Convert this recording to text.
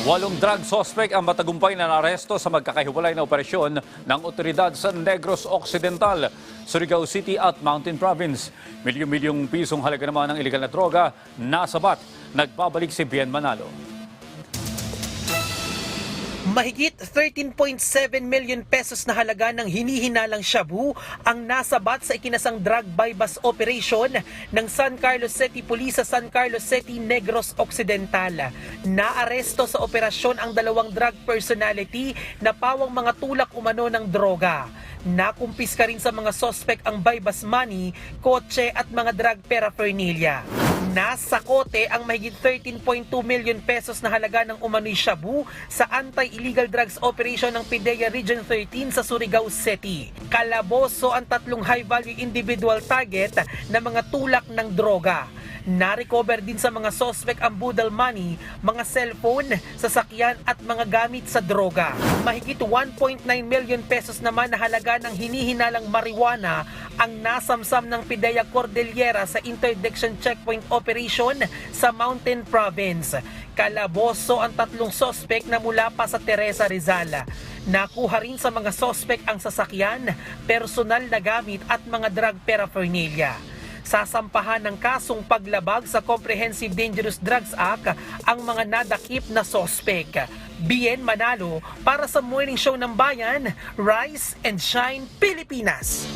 Walong drug suspect ang matagumpay na naresto sa magkakahiwalay na operasyon ng otoridad sa Negros Occidental, Surigao City at Mountain Province. Milyong-milyong pisong halaga naman ng ilegal na droga nasabat. Nagbabalik si Bien Manalo. Mahigit 13.7 million pesos na halaga ng hinihinalang shabu ang nasabat sa ikinasang drug bypass operation ng San Carlos City Police sa San Carlos City, Negros Occidental. Naaresto sa operasyon ang dalawang drug personality na pawang mga tulak umano ng droga. Nakumpiska rin sa mga sospek ang bypass money, kotse at mga drug paraphernalia. Nasa kote ang mahigit 13.2 million pesos na halaga ng umano'y shabu sa anti-illegal drugs operation ng PIDEA Region 13 sa Surigao City. Kalaboso ang tatlong high-value individual target na mga tulak ng droga. Na-recover din sa mga sospek ang budal money, mga cellphone, sasakyan at mga gamit sa droga. Mahigit 1.9 million pesos naman na halaga ng hinihinalang marijuana ang nasamsam ng PIDEA Cordillera sa Interdiction Checkpoint Operation sa Mountain Province. Kalaboso ang tatlong sospek na mula pa sa Teresa Rizal. Nakuha rin sa mga sospek ang sasakyan, personal na gamit at mga drug paraphernalia. Sasampahan ng kasong paglabag sa Comprehensive Dangerous Drugs Act ang mga nadakip na sospek. Bien Manalo para sa Morning Show ng Bayan, Rise and Shine Pilipinas.